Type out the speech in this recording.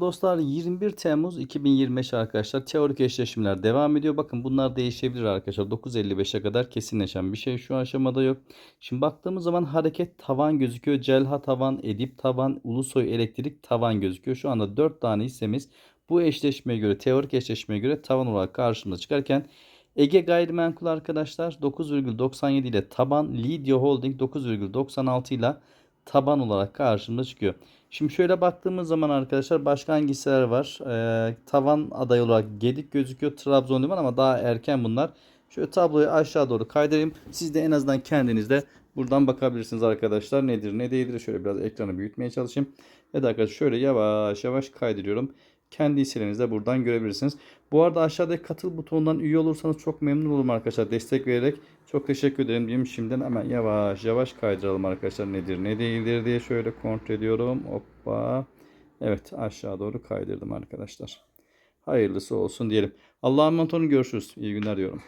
Dostlar 21 Temmuz 2025 arkadaşlar teorik eşleşmeler devam ediyor. Bakın bunlar değişebilir arkadaşlar. 9.55'e kadar kesinleşen bir şey şu aşamada yok. Şimdi baktığımız zaman hareket tavan gözüküyor. Celha tavan, Edip tavan, Ulusoy elektrik tavan gözüküyor. Şu anda 4 tane hissemiz bu eşleşmeye göre teorik eşleşmeye göre tavan olarak karşımıza çıkarken Ege Gayrimenkul arkadaşlar 9,97 ile taban, Lidya Holding 9,96 ile taban olarak karşımıza çıkıyor. Şimdi şöyle baktığımız zaman arkadaşlar başka hangi hisseler var? Ee, tavan adayı olarak Gedik gözüküyor. Trabzon Liman ama daha erken bunlar. Şöyle tabloyu aşağı doğru kaydırayım. Siz de en azından kendinizde buradan bakabilirsiniz arkadaşlar. Nedir ne değildir. Şöyle biraz ekranı büyütmeye çalışayım. Evet arkadaşlar şöyle yavaş yavaş kaydırıyorum. Kendi hisselerinizi de buradan görebilirsiniz. Bu arada aşağıdaki katıl butonundan üye olursanız çok memnun olurum arkadaşlar. Destek vererek çok teşekkür ederim diyeyim. Şimdiden hemen yavaş yavaş kaydıralım arkadaşlar. Nedir ne değildir diye şöyle kontrol ediyorum. Hoppa. Evet aşağı doğru kaydırdım arkadaşlar. Hayırlısı olsun diyelim. Allah'a emanet olun görüşürüz. İyi günler diyorum.